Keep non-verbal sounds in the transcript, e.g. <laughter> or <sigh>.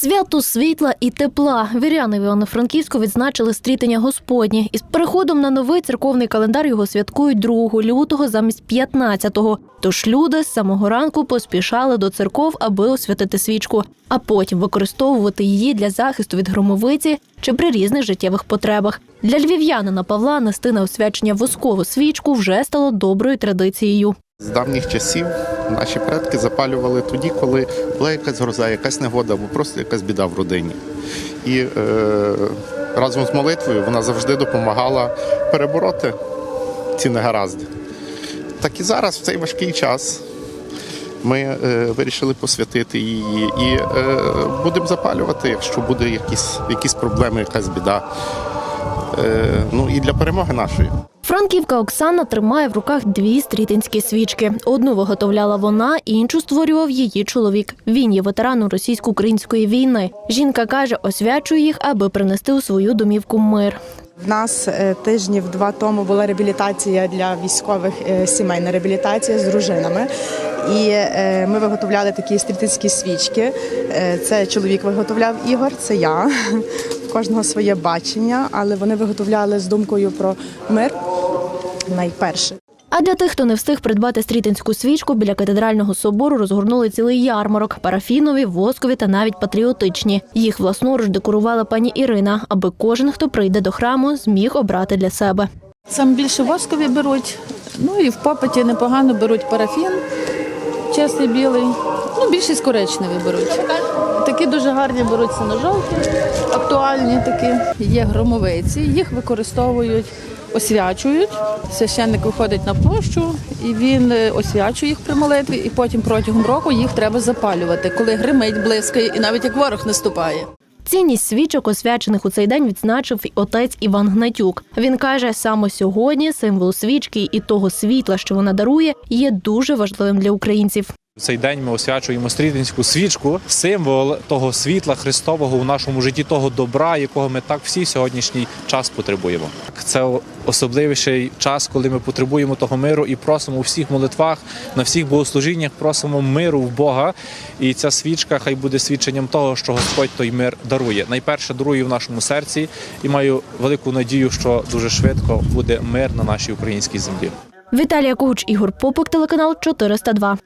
Свято світла і тепла. Віряни в Івано-Франківську відзначили стрітення Господнє. Із переходом на новий церковний календар його святкують 2 лютого замість 15-го. Тож люди з самого ранку поспішали до церков, аби освятити свічку, а потім використовувати її для захисту від громовиці чи при різних життєвих потребах. Для львів'янина Павла нести на освячення воскову свічку вже стало доброю традицією. З давніх часів наші предки запалювали тоді, коли була якась гроза, якась негода або просто якась біда в родині. І е, разом з молитвою вона завжди допомагала перебороти ці негаразди. Так і зараз, в цей важкий час, ми е, вирішили посвятити її і е, будемо запалювати, якщо буде якісь, якісь проблеми, якась біда. Е, ну і для перемоги нашої. Франківка Оксана тримає в руках дві стрітинські свічки. Одну виготовляла вона, іншу створював її чоловік. Він є ветераном російсько-української війни. Жінка каже, освячує їх, аби принести у свою домівку мир. В нас е, тижнів два тому була реабілітація для військових е, сімейна реабілітація з дружинами. І е, ми виготовляли такі стрітинські свічки. Це чоловік виготовляв Ігор, це я. <laughs> Кожного своє бачення, але вони виготовляли з думкою про мир найперше. А для тих, хто не встиг придбати стрітинську свічку, біля катедрального собору розгорнули цілий ярмарок: парафінові, воскові та навіть патріотичні. Їх власноруч декорувала пані Ірина, аби кожен, хто прийде до храму, зміг обрати для себе. Сам більше воскові беруть, ну і в попиті непогано беруть парафін, чистий білий, ну більшість коричневі беруть. Такі дуже гарні беруть синожовті, актуальні такі. Є громовиці, їх використовують, освячують. Священник виходить на площу і він е, освячує їх при молитві, і потім протягом року їх треба запалювати, коли гримить, блискає, і навіть як ворог наступає. Цінність свічок, освячених у цей день, відзначив і отець Іван Гнатюк. Він каже, саме сьогодні символ свічки і того світла, що вона дарує, є дуже важливим для українців. В цей день ми освячуємо стрітинську свічку, символ того світла Христового у нашому житті, того добра, якого ми так всі сьогоднішній час потребуємо. Це особливіший час, коли ми потребуємо того миру і просимо у всіх молитвах, на всіх богослужіннях просимо миру в Бога. І ця свічка хай буде свідченням того, що Господь той мир дарує. Найперше дарує в нашому серці, і маю велику надію, що дуже швидко буде мир на нашій українській землі. Віталія Куч, Ігор Попик, телеканал 402.